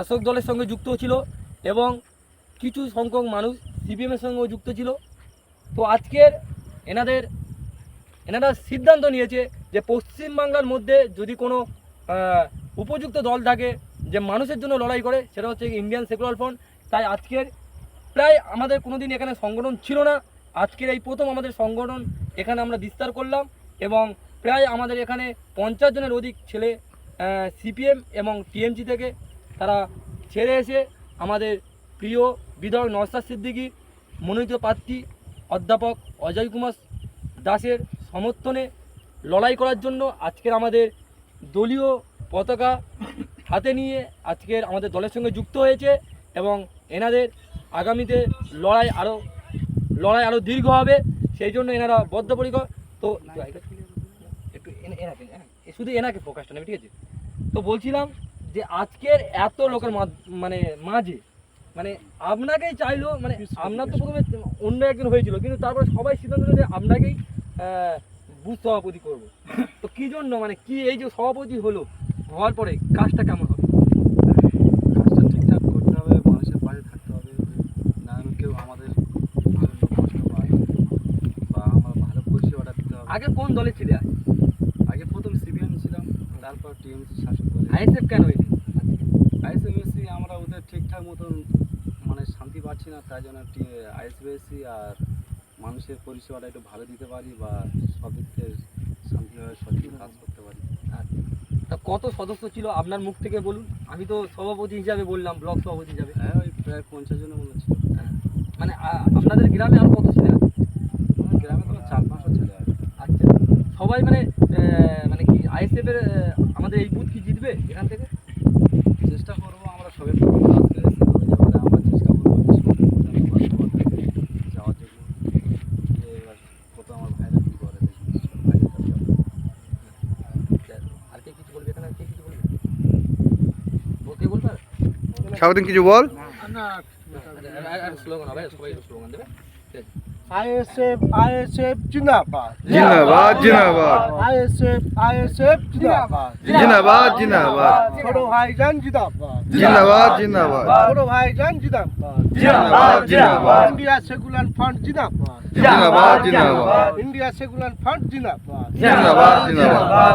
শাসক দলের সঙ্গে যুক্ত ছিল এবং কিছু সংখ্যক মানুষ সিপিএমের সঙ্গেও যুক্ত ছিল। তো আজকের এনাদের, এনারা সিদ্ধান্ত নিয়েছে যে পশ্চিমবাংলার মধ্যে যদি কোনো উপযুক্ত দল থাকে যে মানুষের জন্য লড়াই করে, সেটা হচ্ছে ইন্ডিয়ান সেকুলার ফ্রন্ট। তাই আজকের প্রায় আমাদের কোনো দিন এখানে সংগঠন ছিল না। আজকের এই প্রথম আমাদের সংগঠন এখানে আমরা বিস্তার করলাম এবং প্রায় আমাদের এখানে পঞ্চাশ জনের অধিক ছেলে সিপিএম এবং টিএমসি থেকে তারা ছেড়ে এসে আমাদের প্রিয় বিধায়ক নওসাদ সিদ্দিকী, মনোনীত প্রার্থী অধ্যাপক অজয় কুমার দাসের সমর্থনে লড়াই করার জন্য আজকের আমাদের দলীয় পতাকা হাতে নিয়ে আজকের আমাদের দলের সঙ্গে যুক্ত হয়েছে এবং এনাদের আগামীতে লড়াই আরও লড়াই আরও দীর্ঘ হবে, সেই জন্য এনারা বদ্ধপরিকর। তো একটু শুধু এনাকে ফোকাসটা নেবে, ঠিক আছে? তো বলছিলাম যে আজকের এত লোকের মানে মাঝে মানে আপনাকেই চাইলো মানে আপনার তো প্রথমে অন্য একজন হয়েছিল কিন্তু তারপরে সবাই সিদ্ধান্ত নিল যে আপনাকেই বুথ সভাপতি করব। তো কি জন্য মানে কি এই যে সভাপতি হলো হওয়ার পরে কাজটা কেমন হবে? কাজটা ঠিকঠাক করতে হবে মানুষের পাশে থাকতে হবে না কেউ আমাদের কষ্ট পায় বা আমরা ভালো পরিষেবাটা দিতে হবে। আগে কোন দলে ছিলে আগে প্রথম সিবিএম ছিলাম তারপর টিএমসি শাসক করে আইএসএফ কেন হয়েছে আইএসএমএসসি আমরা ওদের ঠিকঠাক মতন মানে শান্তি পাচ্ছি না তাই জন্য আইএসবিএসসি আর মানুষের পরিষেবাটা একটু ভালো দিতে পারি বা সব দিক থেকে শান্তিভাবে সঠিক কাজ করতে পারি। তা কত সদস্য ছিল আপনার মুখ থেকে বলুন? আমি তো সভাপতি হিসাবে বললাম ব্লক সভাপতি হিসাবে। হ্যাঁ ওই প্রায় পঞ্চাশ জনের মতো ছিল। মানে আপনাদের গ্রামে আরও কত ছিল গ্রামে তো চার পাঁচশো ছেলে আছে। আচ্ছা সবাই মানে মানে কি আইএসএফ এর আহ, আমাদের এই বুথ কি জিতবে এখান থেকে? চেষ্টা করব আমরা করেছি এবারে আমরা চেষ্টা করব যাওয়ার জন্য। কত আমার ভাইরা কী করে কাছে আর কে কিছু বলবে এখানে? কে কিছু বলবে বলবে? সারাদিন কিছু বল? আর স্লোগান হবে সবাই স্লোগান দেবে। আইএসএফ আইএসএফ জিন্দাবাদ। জিন্দাবাদ জিন্দাবাদ। আইএসএফ আইএসএফ জিন্দাবাদ। জিন্দাবাদ জিন্দাবাদ। ছোট ভাইজান জিন্দাবাদ। জিন্দাবাদ জিন্দাবাদ। ছোট ভাইজান জিন্দাবাদ। জিন্দাবাদ জিন্দাবাদ। ইন্ডিয়া সেকুলার ফ্রন্ট জিন্দাবাদ। জিন্দাবাদ জিন্দাবাদ। ইন্ডিয়া সেকুলার ফ্রন্ট জিন্দাবাদ জিন্দাবাদ। জিন্দাবাদ।